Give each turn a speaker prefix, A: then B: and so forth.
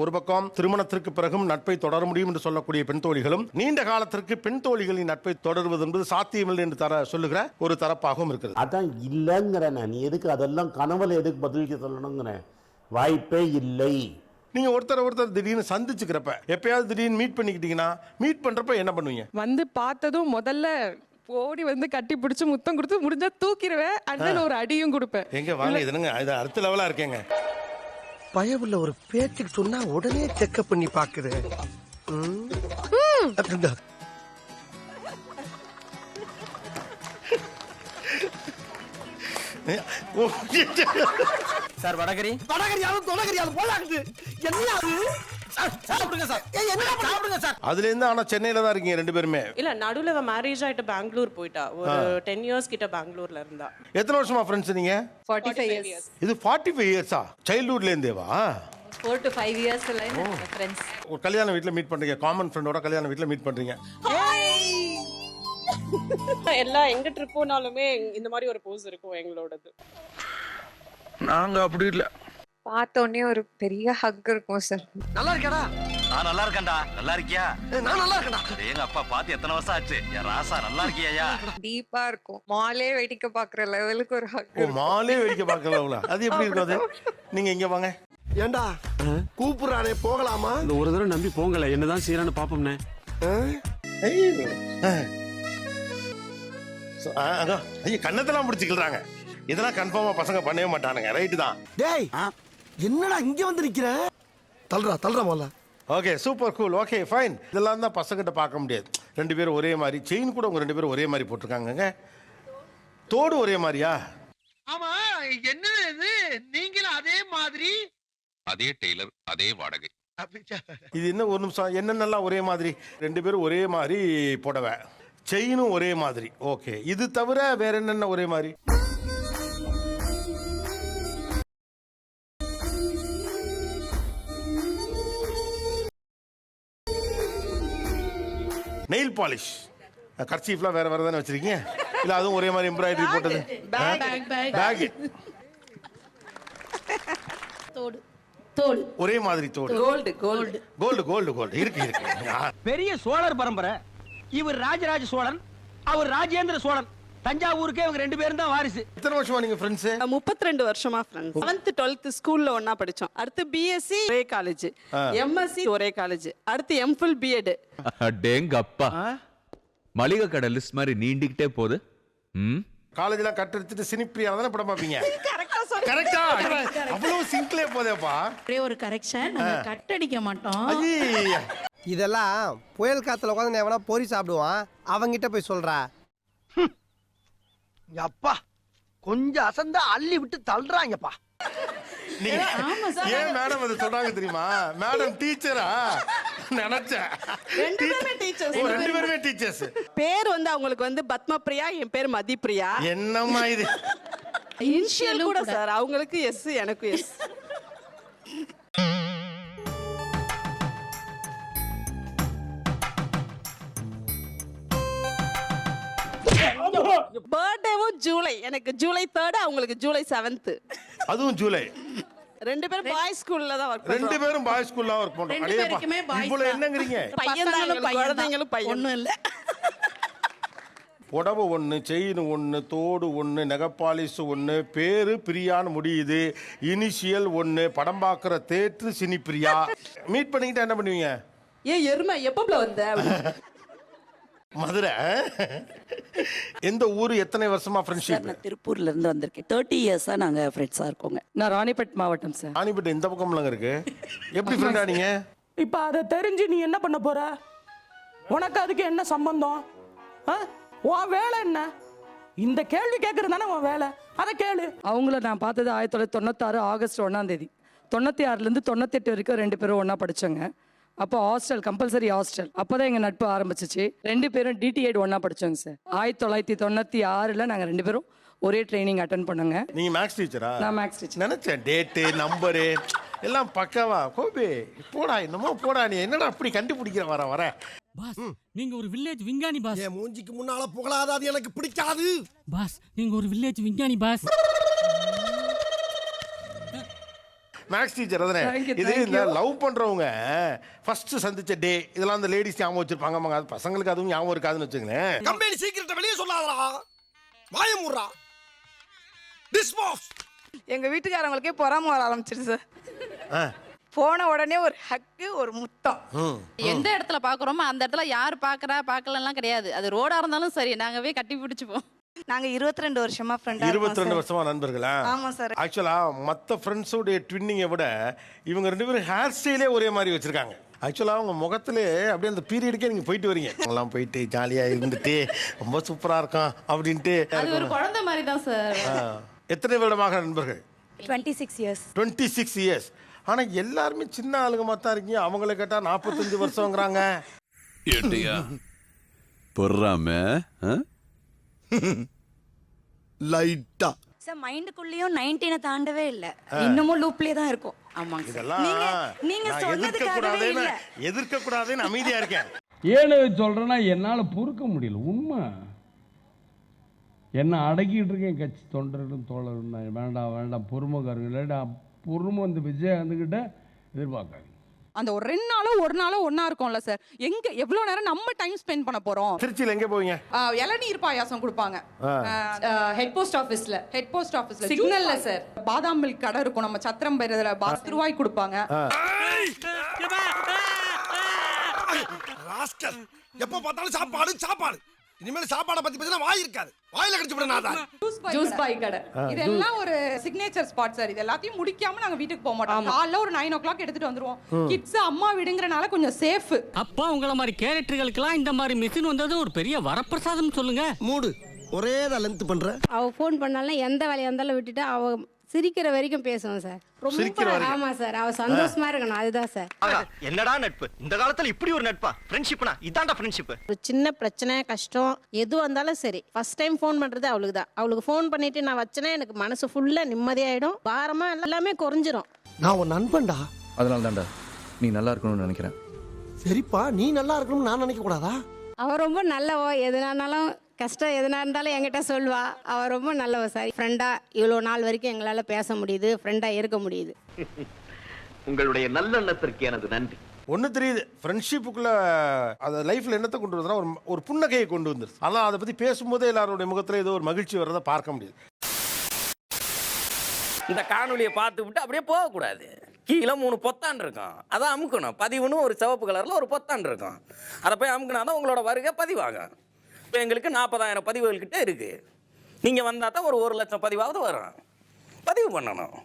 A: ஒரு பக்கம் திருமணத்திற்கு பிறகும் நட்பை தொடர முடியும் என்று சொல்லக்கூடிய பெண் தோழிகளும் நீண்ட காலத்திற்கு பெண் தோழிகளின் நட்பை தொடர்வது என்பது சாத்தியமில்லை என்று தர சொல்லுகிற ஒரு தரப்பாகவும் இருக்கிறது.
B: அதான் இல்லைங்கிறேன் நான் எதுக்கு அதெல்லாம் கனவுல எதுக்கு பதிலுக்கு சொல்லணுங்கிறேன் வாய்ப்பே இல்லை.
A: நீங்க ஒருத்தர் ஒருத்தர் திடீர்னு சந்திச்சுக்கிறப்ப எப்பயாவது திடீர்னு மீட் பண்ணிக்கிட்டீங்கன்னா மீட் பண்றப்ப என்ன பண்ணுவீங்க?
C: வந்து பார்த்ததும் முதல்ல ஓடி வந்து கட்டி பிடிச்சி முத்தம் கொடுத்து முடிஞ்சா தூக்கிடுவேன் அண்ணன் ஒரு அடியும் கொடுப்பேன்.
A: எங்க வாங்க இது என்னங்க இது அடுத்த லெவலா இருக்கேங்க.
D: பயவுள்ள ஒரு பேச்சுக்கு சொன்னா உடனே செக்அப் பண்ணி பாக்குது.
E: சார் வடகரி.
D: வடகரியாலும் தொடகரியாலும் போலாக்குது என்ன
E: சாப்பிடுங்க சார். என்ன சாப்பிடுங்க சார்.
A: அதுல இருந்து ஆனா சென்னையில தான் இருக்கீங்க ரெண்டு பேருமே.
F: இல்ல நடுவுல அவ மேரேஜ் ஆயிட்டு பெங்களூர் போயிட்டா. ஒரு டென் இயர்ஸ் கிட்ட பெங்களூர்ல இருந்தா.
A: எத்தனை வருஷமா ஃப்ரெண்ட்ஸ் நீங்க?
C: ஃபார்ட்டி ஃபைவ் இயர்ஸ்
A: இது ஃபார்ட்டி ஃபைவ் இயர்ஸா சைல்ட்ஹுட்ல இருந்தேவா
G: ஃபோர் டு ஃபைவ் இயர்ஸ்ல ஃப்ரெண்ட்ஸ்
A: ஒரு கல்யாண வீட்ல மீட் பண்றீங்க. காமன் ஃப்ரெண்டோட கல்யாண வீட்ல மீட் பண்றீங்க.
F: எல்லா எங்க ட்ரிப் போனாலுமே இந்த மாதிரி ஒரு போஸ் இருக்கும் எங்களோடது.
D: நாங்க அப்படி இல்ல.
C: பார்த்த உடனே ஒரு பெரிய ஹக் இருக்கும் சார்
D: நல்லா இருக்கடா
E: நான் நல்லா இருக்கேன்டா நல்லா இருக்கியா
D: நான் நல்லா இருக்கடா
E: எங்க அப்பா பார்த்து எத்தனை வருஷம் ஆச்சு? என் ராசா நல்லா இருக்கியா
C: டீப்பா இருக்கும். மாலே வேடிக்கை பார்க்குற லெவலுக்கு ஒரு ஹக்
A: மாலே வேடிக்கை பார்க்கல அது எப்படி இருக்கும் அது? நீங்க இங்க வாங்க.
D: ஏண்டா கூப்பிடுறானே போகலாமா?
H: இந்த ஒரு தடவை நம்பி போங்கல என்னதான் செய்யறான்னு பாப்போம்னே.
A: கண்ணத்தெல்லாம் பிடிச்சிக்கிறாங்க இதெல்லாம் கன்ஃபார்மா பசங்க பண்ணவே மாட்டானுங்க. ரைட்டு தான்.
D: டேய் என்னடா இங்க வந்து நிக்கிற? தள்ளுறா தள்ளுறா முதல்ல.
A: Okay super cool okay fine இதெல்லாம் தான் பசங்கிட்ட பார்க்க முடியாது. ரெண்டு பேரும் ஒரே மாதிரி செயின் கூட உங்க ரெண்டு பேரும் ஒரே மாதிரி போட்டிருக்காங்கங்க. தோடு ஒரே மாதிரியா?
D: ஆமா என்ன இது? நீங்களும் அதே மாதிரி?
I: அதே டெய்லர் அதே வாடகை.
A: இது என்ன ஒரு நிமிஷம் என்னென்னலாம் ஒரே மாதிரி? ரெண்டு பேரும் ஒரே மாதிரி புடவை. செயினும் ஒரே மாதிரி. ஓகே இது தவிர வேற என்னென்ன ஒரே மாதிரி? நெயில் பாலிஷ் கர்ச்சீஃப்லாம் வேற வேற தானே வச்சிருக்கீங்க? இல்ல அதுவும் ஒரே மாதிரி எம்ப்ராய்டரி போட்டது? பேக்
G: தோடு. தோடு.
A: ஒரே மாதிரி தோடு.
F: Gold gold
A: gold gold gold இருக்கு இருக்கு.
J: பெரிய சோழர் பரம்பரை. இவர் ராஜராஜ சோழன் அவர் ராஜேந்திர சோழன். தஞ்சாவூருக்கே இவங்க ரெண்டு பேரும் தான் வாரிசு.
A: எத்தனை வருஷமா நீங்க ஃப்ரெண்ட்ஸ்
F: முப்பத்தி ரெண்டு வருஷமா ஃப்ரெண்ட்ஸ் செவன்த் டுவெல்த் ஸ்கூல்ல ஒண்ணா படிச்சோம். அடுத்து பிஎஸ்சி ஒரே காலேஜ் எம்எஸ்சி ஒரே காலேஜ் அடுத்து எம்ஃபில் பிஎட்
I: டேங்கப்பா. மளிகை கடை லிஸ்ட் மாதிரி நீண்டிக்கிட்டே போகுது. ம்?
A: காலேஜ்லாம் கட் எடுத்துட்டு சினிப்பிரியா தானே படம் பார்ப்பீங்க? கரெக்டா அவ்வளவு சிங்க்லே போதேப்பா.
G: ஒரே ஒரு கரெக்ஷன் நாங்க கட் அடிக்க மாட்டோம்.
D: இதெல்லாம் புயல் காத்துல உட்காந்து எவனா பொறி சாப்பிடுவான். அவங்கிட்ட போய் சொல்றா. அப்பா கொஞ்சம் அசந்தா அள்ளி விட்டு தள்ளுறாங்கப்பா.
A: நீங்க
G: ஆமா சார்.
A: ஏன் மேடம் அது சொல்றாங்க தெரியுமா? மேடம் டீச்சரா? நினைச்சேன்.
F: ரெண்டு பேருமே
A: டீச்சர்ஸ்.
F: பேர் வந்து அவங்களுக்கு வந்து பத்மபிரியா என் பேர் மதிப்பிரியா
A: என்னம்மா இது?
F: இனிஷியல் கூட சார் அவங்களுக்கு எஸ் எனக்கு எஸ். எனக்கு ஜூலை தேர்ட் அவங்களுக்கு ஜூலை செவன்த்
A: அதுவும் ஜூலை
F: ரெண்டு பேரும் பாய்ஸ் ஸ்கூல்ல தான் ஒர்க்
A: ரெண்டு பேரும் பாய்ஸ் ஸ்கூல்ல ஒர்க் பண்றோம்.
G: ரெண்டு பேருக்குமே boys
A: இவ்வளவு
G: தான்.
A: என்னங்கறீங்க?
F: பையன் தான்
G: பசங்களும்
F: எங்களுக்கு,
G: பையன்
F: குழந்தைங்களும் பையன்.
G: ஒண்ணும் இல்ல.
A: புடவை ஒன்று செயின் ஒன்று தோடு ஒன்று நெகப்பாலிஸ் ஒன்று பேரு பிரியான்னு முடியுது. இனிஷியல் ஒன்று படம் பார்க்குற தேற்று சினி பிரியா மீட் பண்ணிக்கிட்டா என்ன பண்ணுவீங்க?
F: ஏன் எருமை எப்பப்ல வந்த.
A: மதுரை? எந்த ஊர் எத்தனை வருஷமா ஃப்ரெண்ட்ஷிப்
K: நான் திருப்பூர்ல இருந்து வந்திருக்கேன். தேர்ட்டி இயர்ஸா நாங்க ஃப்ரெண்ட்ஸா இருக்கோங்க.
C: நான் ராணிப்பேட் மாவட்டம் சார்.
A: ராணிப்பேட்டை இந்த பக்கம்லங்க இருக்கு? எப்படி ஃப்ரெண்ட் ஆனீங்க
J: இப்ப அதை தெரிஞ்சு நீ என்ன பண்ண போற? உனக்கு அதுக்கு என்ன சம்பந்தம்? ஆ? உன் வேலை என்ன? இந்த கேள்வி கேட்கறது தானே உன் வேலை? அதை கேளு.
C: அவங்கள நான் பார்த்தது ஆயிரத்தி தொள்ளாயிரத்தி தொண்ணூத்தாறு ஆகஸ்ட் ஒன்றாம் தேதி. தொண்ணூற்றி ஆறுலேருந்து தொண்ணூத்தெட்டு வரைக்கும் ரெண்டு பேரும் ஒன்றா படித்தோங்க அப்போ ஹாஸ்டல் கம்பல்சரி ஹாஸ்டல் அப்போ தான் எங்கள் நட்பு ஆரம்பிச்சிச்சு. ரெண்டு பேரும் டிடிஎட் ஒன்றா படித்தோங்க சார். ஆயிரத்தி தொள்ளாயிரத்தி தொண்ணூற்றி ஆறில் நாங்கள் ரெண்டு பேரும் ஒரே ட்ரைனிங் அட்டன் பண்ணோங்க.
A: நீங்க மேக்ஸ் டீச்சரா
C: நான் மேக்ஸ் டீச்சர்
A: நினைச்சேன். டேட்டு நம்பரு எல்லாம் பக்காவா? கோபி போடா என்னமோ போடா நீ. என்னடா அப்படி கண்டுபிடிக்கிற? வர வர.
J: பாஸ் நீங்க ஒரு வில்லேஜ் விஞ்ஞானி பாஸ்.
D: என் மூஞ்சிக்கு முன்னால புகழாத? அது எனக்கு பிடிக்காது.
J: பாஸ் நீங்க ஒரு வில்லேஜ் விஞ்ஞானி பாஸ்.
A: மேக்ஸ் டீச்சர் தானே இது இந்த. லவ் பண்றவங்க ஃபர்ஸ்ட் சந்திச்ச டே இதெல்லாம் அந்த லேடிஸ் ஞாபகம் வச்சிருப்பாங்க. ஆமாங்க, அது பசங்களுக்கு அதுவும் ஞாபகம் இருக்காதுன்னு வச்சுங்களேன்
D: கம்பெனி சீக்கிரத்தை வெளியே சொல்லாதடா. வாயமுறா டிஸ்பாஸ்
F: எங்க வீட்டுக்காரங்களுக்கே பொறாம வர ஆரம்பிச்சிருச்சு சார். போன உடனே ஒரு ஹக்கு ஒரு முத்தம்.
G: எந்த இடத்துல பாக்குறோமோ அந்த இடத்துல யார் பாக்குறா பார்க்கலலாம் கிடையாது. அது ரோடா இருந்தாலும் சரி நாங்க போய் கட்டி பிடிச்சுப்போம்.
F: நாங்க இருபத்தி ரெண்டு வருஷமா ஃப்ரெண்டா
A: இருபத்தி ரெண்டு வருஷமா நண்பர்களா?
F: ஆமா சார்
A: ஆக்சுவலா மற்ற ஃப்ரெண்ட்ஸோடைய ட்வின்னிங்கை விட இவங்க ரெண்டு பேரும் ஹேர் ஸ்டைலே ஒரே மாதிரி வச்சிருக்காங்க. ஆக்சுவலாக அவங்க முகத்திலே அப்படியே அந்த பீரியடுக்கே நீங்கள் போயிட்டு வரீங்க. எல்லாம் போயிட்டு ஜாலியாக இருந்துட்டு ரொம்ப சூப்பராக இருக்கும் அப்படின்ட்டு.
G: அது ஒரு குழந்தை மாதிரி தான் சார்
A: ஆ. எத்தனை வருடமாக நண்பர்கள்?
G: Twenty six years
A: twenty six years ஆனால் எல்லாருமே சின்ன ஆளுங்க மாதிரி இருக்கீங்க. அவங்கள கேட்டால் நாற்பத்தஞ்சு வருஷங்கிறாங்க.
H: ஏட்டியா? பொறாம
D: லைட்டா
G: சார் மைண்டுக்குள்ளேயும் நைன்டீனை தாண்டவே இல்லை. இன்னமும் லூப்லேயே தான் இருக்கும். ஆமாங்க
A: இதெல்லாம்
G: நீங்க
A: நான்
G: சொன்னதுக்காகவே
A: எதிர்க்கக்கூடாதுன்னு
G: இல்ல.
A: எதிர்க்கக்கூடாதுன்னு அமைதியாக இருக்கேன்.
J: ஏன்னு சொல்றேன்னா என்னால் பொறுக்க முடியல. உண்மை. என்ன அடக்கிட்டு இருக்கேன் கட்சி தொண்டரும் தோழரும். வேண்டாம் வேண்டாம் பொறுமைக்காரங்க. இல்லாட்டா பொறுமை வந்து விஜயகாந்துக்கிட்ட எதிர்பார்க்காங்க
F: அந்த ஒரு ரெண்டு நாளோ ஒரு நாளோ ஒண்ணா இருக்கும்ல சார். எங்க எவ்வளவு நேரம் நம்ம டைம் ஸ்பெண்ட் பண்ண போறோம்?
A: திருச்சியில் எங்கே போவீங்க?
F: இளநீர் பாயாசம் கொடுப்பாங்க.
G: ஹெட் போஸ்ட் ஆஃபீஸ்ல
F: ஹெட் போஸ்ட் ஆபீஸ்ல சிக்னல்ல சார். பாதாம் மில்க் கடை இருக்கும். நம்ம சத்திரம் பெறதுல பத்து ரூபாய் கொடுப்பாங்க.
D: ராஸ்கல் எப்ப பார்த்தாலும் சாப்பாடு சாப்பாடு. இனிமேல் சாப்பாடை பத்தி பேசினா வாய் இருக்காது. வாயில கடிச்சு விட நான்
F: ஜூஸ் பாய் கடை. இதெல்லாம் ஒரு சிக்னேச்சர் ஸ்பாட் சார் இது எல்லாத்தையும் முடிக்காம நாங்க வீட்டுக்கு போக மாட்டோம். காலைல ஒரு நைன் ஓ கிளாக் எடுத்துட்டு வந்துருவோம். கிட்ஸ் அம்மா விடுங்கறனால கொஞ்சம் சேஃப்
E: அப்பா உங்கள மாதிரி கேரக்டர்களுக்கெல்லாம் இந்த மாதிரி மிஷின் வந்தது ஒரு பெரிய வரப்பிரசாதம் சொல்லுங்க.
D: மூடு. ஒரே தான் லென்த் பண்ற.
G: அவ ஃபோன் பண்ணாலும் எந்த வேலையா இருந்தாலும் விட்டுட்டு அவ சிரிக்கிற வரைக்கும் பேசுவோம் சார்.
A: சிரிக்கிற
G: ரொம்ப
A: வரைக்கும்?
G: ஆமா சார். அவ சந்தோஷமா இருக்கணும். அதுதான் சார்.
E: என்னடா நட்பு? இந்த காலத்துல இப்படி ஒரு நட்பா? ஃப்ரெண்ட்ஷிப்னா இதான்டா ஃப்ரெண்ட்ஷிப்
G: ஒரு சின்ன பிரச்சனை கஷ்டம் எது வந்தாலும் சரி. ஃபர்ஸ்ட் டைம் ஃபோன் பண்றது அவளுக்கு தான் அவளுக்கு ஃபோன் பண்ணிட்டு நான் வச்சேன்னா எனக்கு மனசு ஃபுல்லா நிம்மதியாயிடும். பாரமா எல்லாமே குறைஞ்சிரும்.
D: நான் உன் நண்பன்டா.
E: அதனால தான்டா நீ நல்லா இருக்கணும்னு நினைக்கிறேன்.
D: சரிப்பா நீ நல்லா இருக்கணும்னு நான் நினைக்க கூடாதா
G: அவ ரொம்ப நல்லவோ? எதுனாலும் கஷ்டம் எதுனா இருந்தாலும் என்கிட்ட சொல்வா அவ ரொம்ப நல்லவ சார் ஃப்ரெண்டா இவ்வளோ நாள் வரைக்கும் எங்களால பேச முடியுது. ஃப்ரெண்டா இருக்க முடியுது.
E: உங்களுடைய நல்லெண்ணத்திற்கு எனது நன்றி.
A: ஒன்று தெரியுது. ஃப்ரெண்ட்ஷிப்புக்குள்ள அது லைஃப்ல என்னத்தை கொண்டு வருதுன்னா ஒரு ஒரு புன்னகையை கொண்டு வந்துருது. ஆனால் அதை பற்றி பேசும்போதே எல்லாருடைய முகத்தில் ஏதோ ஒரு மகிழ்ச்சி வர்றதை பார்க்க முடியுது.
E: இந்த காணொலியை பார்த்து விட்டு அப்படியே போகக்கூடாது. கீழே மூணு பொத்தான் இருக்கும். அதை அமுக்கணும். பதிவுன்னு ஒரு சிவப்பு கலரில் ஒரு பொத்தான் இருக்கும். அதை போய் அமுக்கினா தான் உங்களோட வருகை பதிவாகும். இப்போ எங்களுக்கு நாற்பதாயிரம் பதிவுகள் கிட்டே இருக்குது நீங்கள் வந்தால் தான் ஒரு ஒரு லட்சம் பதிவாவது வரும். பதிவு பண்ணணும்.